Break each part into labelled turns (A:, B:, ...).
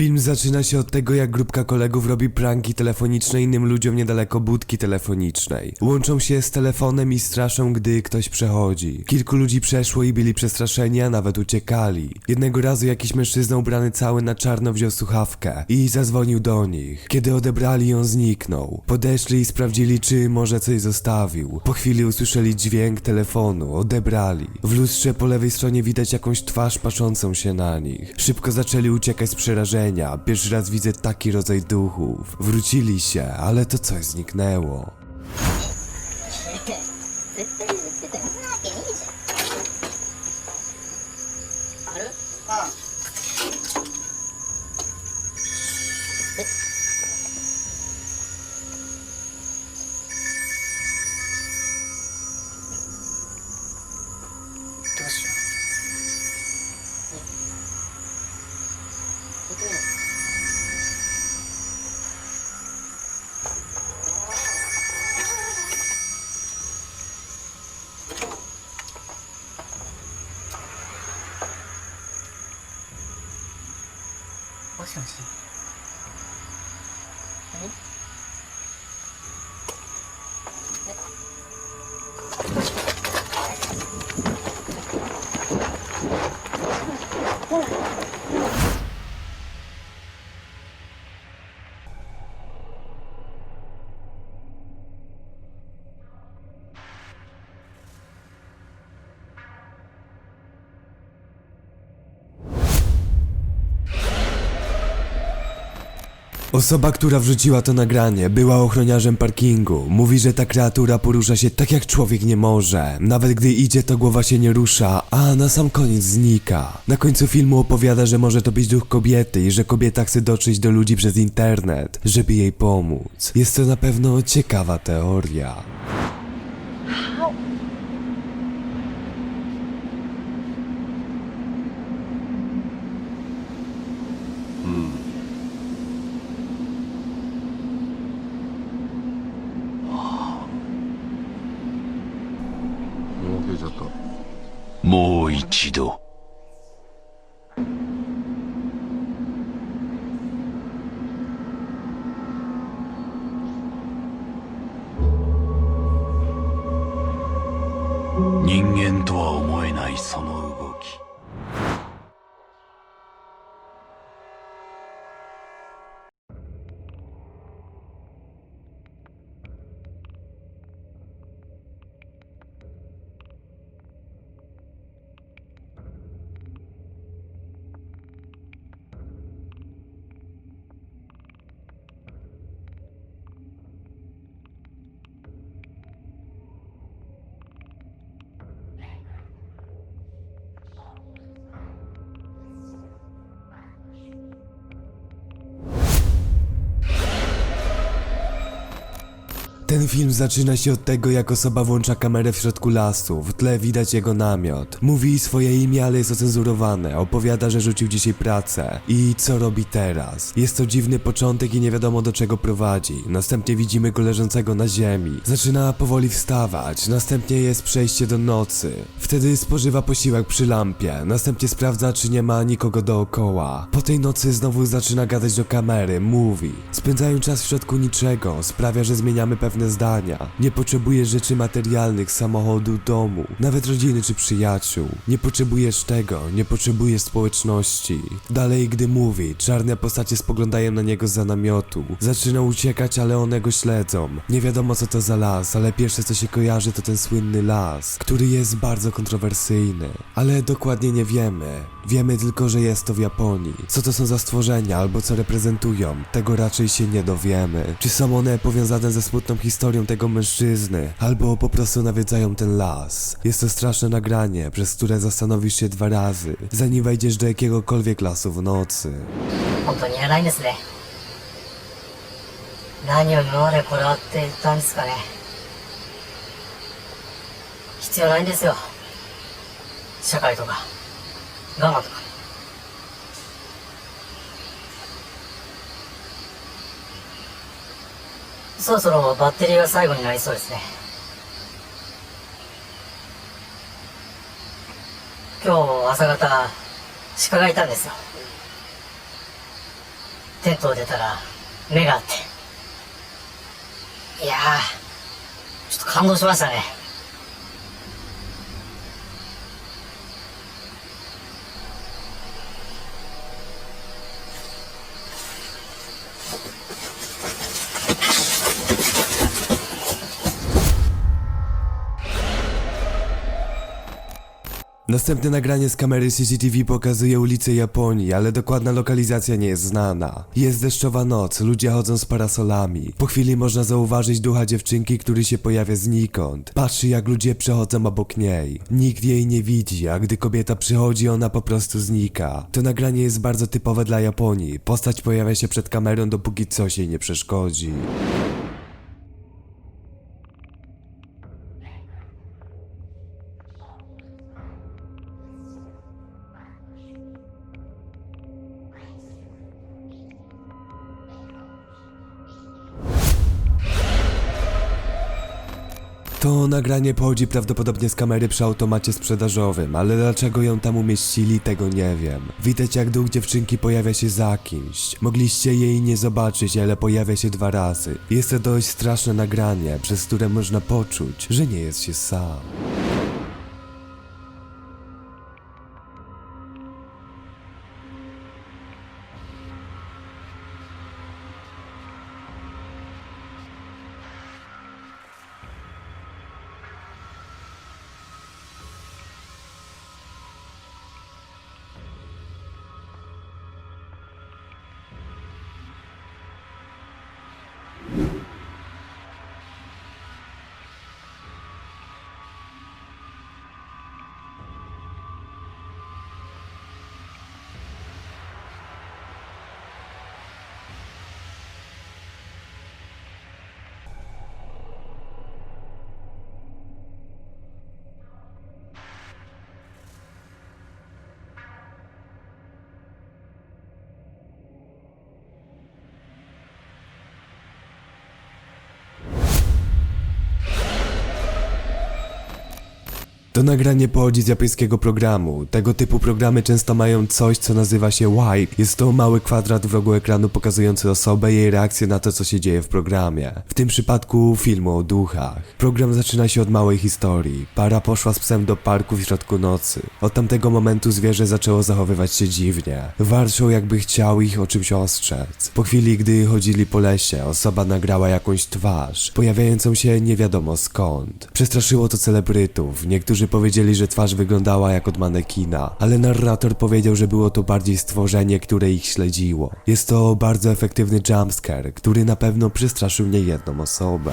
A: Film zaczyna się od tego, jak grupka kolegów robi pranki telefoniczne innym ludziom niedaleko budki telefonicznej. Łączą się z telefonem i straszą, gdy ktoś przechodzi. Kilku ludzi przeszło i byli przestraszeni, a nawet uciekali. Jednego razu jakiś mężczyzna ubrany cały na czarno wziął słuchawkę i zadzwonił do nich. Kiedy odebrali ją, zniknął. Podeszli i sprawdzili, czy może coś zostawił. Po chwili usłyszeli dźwięk telefonu, odebrali. W lustrze po lewej stronie widać jakąś twarz patrzącą się na nich. Szybko zaczęli uciekać z przerażenia. Pierwszy raz widzę taki rodzaj duchów. Wrócili się, ale to coś zniknęło.
B: 小心
A: Osoba, która wrzuciła to nagranie, była ochroniarzem parkingu. Mówi, że ta kreatura porusza się tak jak człowiek nie może. Nawet gdy idzie, to głowa się nie rusza, a na sam koniec znika. Na końcu filmu opowiada, że może to być duch kobiety i że kobieta chce dotrzeć do ludzi przez internet, żeby jej pomóc. Jest to na pewno ciekawa teoria.
C: 一度。人間とは思えないその動き。
A: Ten film zaczyna się od tego, jak osoba włącza kamerę w środku lasu. W tle widać jego namiot. Mówi swoje imię, ale jest ocenzurowane. Opowiada, że rzucił dzisiaj pracę. I co robi teraz? Jest to dziwny początek i nie wiadomo do czego prowadzi. Następnie widzimy go leżącego na ziemi. Zaczyna powoli wstawać. Następnie jest przejście do nocy. Wtedy spożywa posiłek przy lampie. Następnie sprawdza, czy nie ma nikogo dookoła. Po tej nocy znowu zaczyna gadać do kamery. Mówi. Spędzają czas w środku niczego. Sprawia, że zmieniamy pewne zdania. Nie potrzebujesz rzeczy materialnych, samochodu, domu, nawet rodziny czy przyjaciół. Nie potrzebujesz tego, nie potrzebujesz społeczności. Dalej, gdy mówi, czarne postacie spoglądają na niego za namiotu. Zaczyna uciekać, ale one go śledzą. Nie wiadomo co to za las, ale pierwsze co się kojarzy to ten słynny las, który jest bardzo kontrowersyjny. Ale dokładnie nie wiemy. Wiemy tylko, że jest to w Japonii. Co to są za stworzenia albo co reprezentują, tego raczej się nie dowiemy. Czy są one powiązane ze smutną historią tego mężczyzny, albo po prostu nawiedzają ten las. Jest to straszne nagranie, przez które zastanowisz się dwa razy, zanim wejdziesz do jakiegokolwiek lasu w nocy.
B: 本当にやらないんですね何を今までこれはって言ったんですかね必要ないんですよ社会とか 我慢とかそろそろバッテリーが最後になりそうですね。今日朝方鹿がいたんですよ。テントを出たら目があって。いやーちょっと感動しましたね「
A: Następne nagranie z kamery CCTV pokazuje ulicę Japonii, ale dokładna lokalizacja nie jest znana. Jest deszczowa noc, ludzie chodzą z parasolami. Po chwili można zauważyć ducha dziewczynki, który się pojawia znikąd. Patrzy jak ludzie przechodzą obok niej. Nikt jej nie widzi, a gdy kobieta przychodzi, ona po prostu znika. To nagranie jest bardzo typowe dla Japonii. Postać pojawia się przed kamerą, dopóki coś jej nie przeszkodzi. To nagranie pochodzi prawdopodobnie z kamery przy automacie sprzedażowym, ale dlaczego ją tam umieścili, tego nie wiem. Widać jak duch dziewczynki pojawia się za kimś. Mogliście jej nie zobaczyć, ale pojawia się dwa razy. Jest to dość straszne nagranie, przez które można poczuć, że nie jest się sam. To nagranie pochodzi z japońskiego programu. Tego typu programy często mają coś, co nazywa się wipe. Jest to mały kwadrat w rogu ekranu pokazujący osobę i jej reakcję na to, co się dzieje w programie. W tym przypadku filmu o duchach. Program zaczyna się od małej historii. Para poszła z psem do parku w środku nocy. Od tamtego momentu zwierzę zaczęło zachowywać się dziwnie. Warczał jakby chciał ich o czymś ostrzec. Po chwili, gdy chodzili po lesie, osoba nagrała jakąś twarz, pojawiającą się nie wiadomo skąd. Przestraszyło to celebrytów. Niektórzy powiedzieli, że twarz wyglądała jak od manekina, ale narrator powiedział, że było to bardziej stworzenie, które ich śledziło. Jest to bardzo efektywny jumpscare, który na pewno przestraszył niejedną osobę.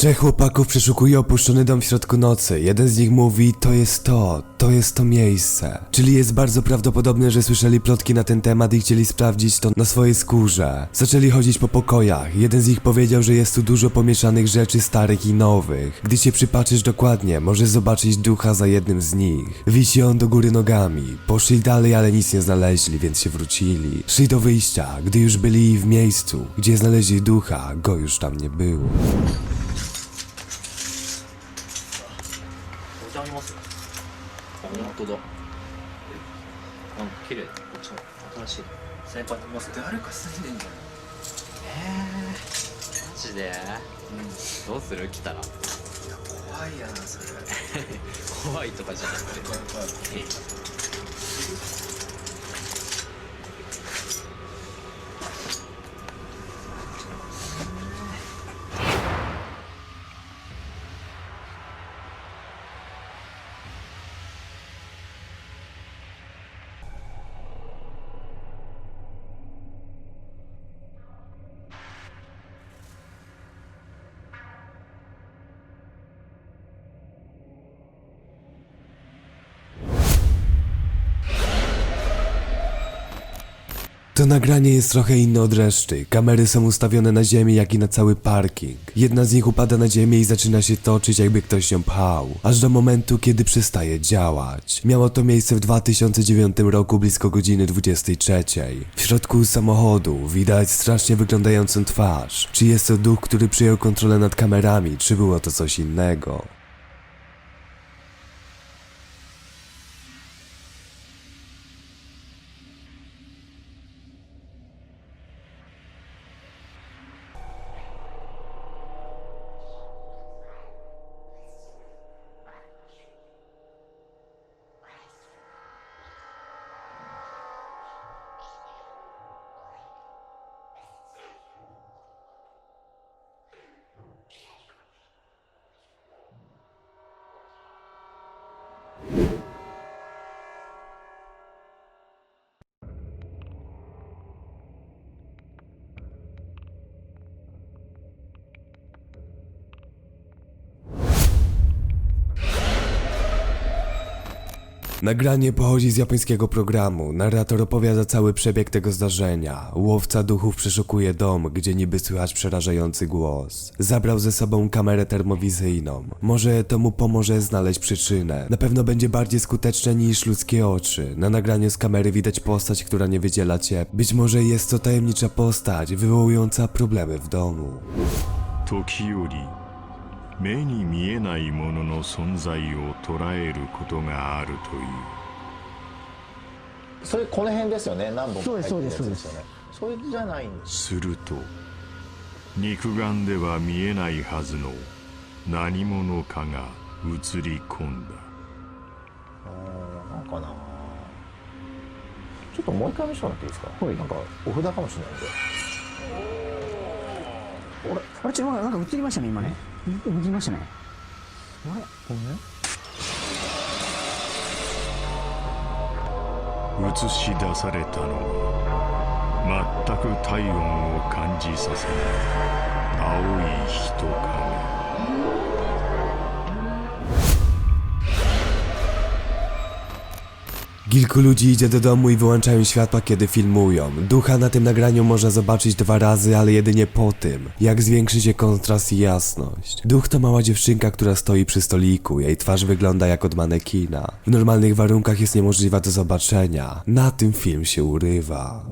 A: 'Trzech chłopaków przeszukuje opuszczony dom w środku nocy. Jeden z nich mówi, to jest to, to jest to miejsce. Czyli jest bardzo prawdopodobne, że słyszeli plotki na ten temat i chcieli sprawdzić to na swojej skórze. Zaczęli chodzić po pokojach. Jeden z nich powiedział, że jest tu dużo pomieszanych rzeczy starych i nowych. Gdy się przypatrzysz dokładnie, możesz zobaczyć ducha za jednym z nich. Wisi on do góry nogami. Poszli dalej, ale nic nie znaleźli, więc się wrócili. Szli do wyjścia. Gdy już byli w miejscu, gdzie znaleźli ducha, go już tam nie było.
D: 当だ。なんか綺麗。お茶新しい先輩ます
E: 誰か住んでんじゃん
D: えー、マジで、どうする？来たら。
E: いや怖いやなそれ。
D: 怖いとかじゃなくて。
E: 怖い怖い
A: To nagranie jest trochę inne od reszty. Kamery są ustawione na ziemi, jak i na cały parking. Jedna z nich upada na ziemię i zaczyna się toczyć, jakby ktoś ją pchał. Aż do momentu, kiedy przestaje działać. Miało to miejsce w 2009 roku blisko godziny 23. W środku samochodu widać strasznie wyglądającą twarz. Czy jest to duch, który przyjął kontrolę nad kamerami, czy było to coś innego? Nagranie pochodzi z japońskiego programu. Narrator opowiada cały przebieg tego zdarzenia. Łowca duchów przeszukuje dom, gdzie niby słychać przerażający głos. Zabrał ze sobą kamerę termowizyjną. Może to mu pomoże znaleźć przyczynę. Na pewno będzie bardziej skuteczne niż ludzkie oczy. Na nagraniu z kamery widać postać, która nie wydziela cię. Być może jest to tajemnicza postać, wywołująca problemy w domu.
F: 時折目に見えないものの存在を捉えることがあるという。
G: それこの辺ですよね。何本か入ってるやつ
H: そうで
G: ですすよねそれじゃないんです。
F: すると肉眼では見えないはずの何者かが映り込んだ。
G: なんかな。ちょっともう一回見せてもらっていいですか？なんかお札かもしれないんで。
H: あれ違うなんか映りましたね今ね映りましたね。
F: 映し出されたのは全く体温を感じさせない青い人影。
A: Kilku ludzi idzie do domu i wyłączają światła, kiedy filmują. Ducha na tym nagraniu można zobaczyć dwa razy, ale jedynie po tym, jak zwiększy się kontrast i jasność. Duch to mała dziewczynka, która stoi przy stoliku. Jej twarz wygląda jak od manekina. W normalnych warunkach jest niemożliwa do zobaczenia. Na tym film się urywa.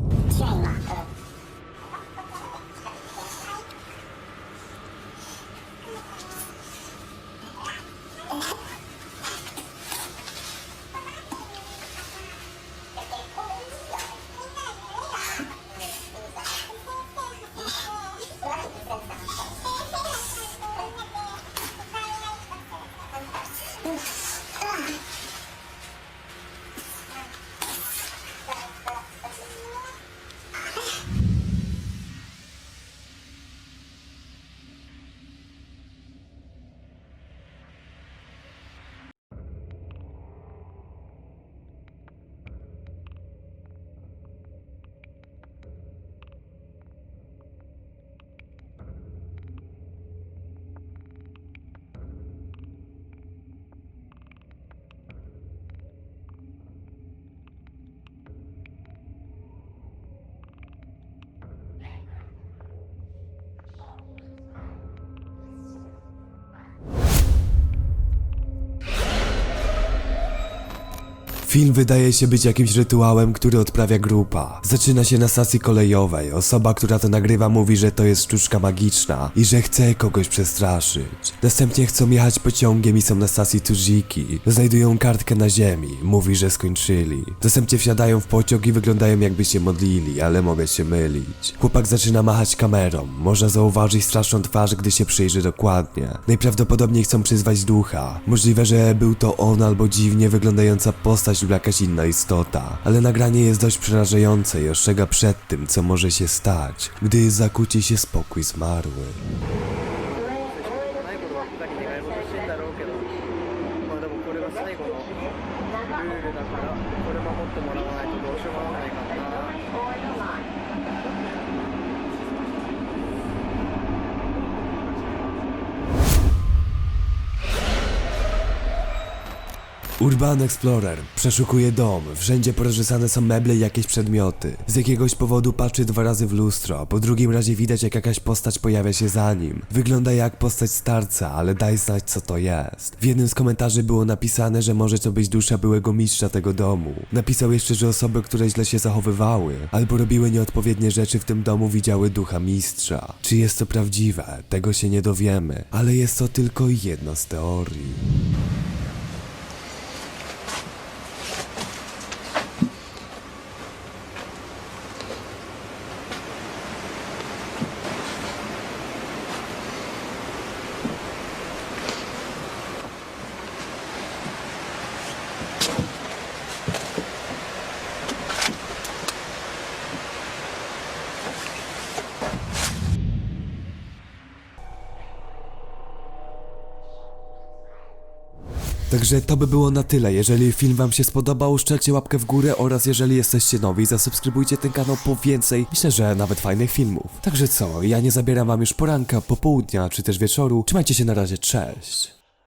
A: Film wydaje się być jakimś rytuałem, który odprawia grupa. Zaczyna się na stacji kolejowej. Osoba, która to nagrywa, mówi, że to jest sztuczka magiczna i że chce kogoś przestraszyć. Następnie chcą jechać pociągiem i są na stacji Tuziki. Znajdują kartkę na ziemi. Mówi, że skończyli. Następnie wsiadają w pociąg i wyglądają jakby się modlili, ale mogę się mylić. Chłopak zaczyna machać kamerą. Można zauważyć straszną twarz, gdy się przyjrzy dokładnie. Najprawdopodobniej chcą przyzwać ducha. Możliwe, że był to on albo dziwnie wyglądająca postać lub jakaś inna istota. Ale nagranie jest dość przerażające i ostrzega przed tym, co może się stać, gdy zakłóci się spokój zmarły. Urban Explorer przeszukuje dom, wszędzie porozrzucane są meble i jakieś przedmioty. Z jakiegoś powodu patrzy dwa razy w lustro, po drugim razie widać jak jakaś postać pojawia się za nim. Wygląda jak postać starca, ale daj znać co to jest. W jednym z komentarzy było napisane, że może to być dusza byłego mistrza tego domu. Napisał jeszcze, że osoby, które źle się zachowywały albo robiły nieodpowiednie rzeczy w tym domu widziały ducha mistrza. Czy jest to prawdziwe? Tego się nie dowiemy, ale jest to tylko jedna z teorii. Także to by było na tyle. Jeżeli film wam się spodobał, szczelcie łapkę w górę oraz jeżeli jesteście nowi, zasubskrybujcie ten kanał po więcej, myślę, że nawet fajnych filmów. Także co, ja nie zabieram wam już poranka, popołudnia czy też wieczoru. Trzymajcie się na razie, cześć.